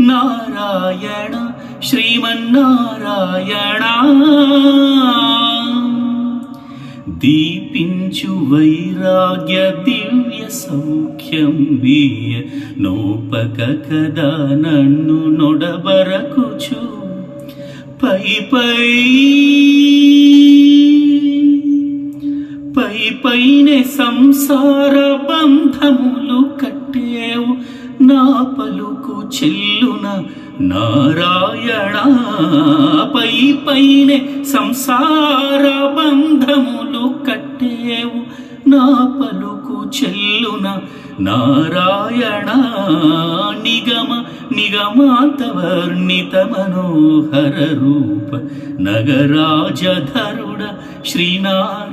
నారాయణ శ్రీమన్నారాయణ. దీపించు వైరాగ్య దివ్య సౌఖ్యం వీయ నోపక కదా నన్ను నొడబరకుచు. పై పై పై పైనే సంసార బంధములు నా పలుకు చెల్లున నారాయణ. పై పైనే సంసార బంధములు కట్టేవు. నా పలుకు చెల్లున నారాయణ. నిగమ నిగమాంతవర్ణిత మనోహర రూప నగరాజధరుడ శ్రీనారాయణ.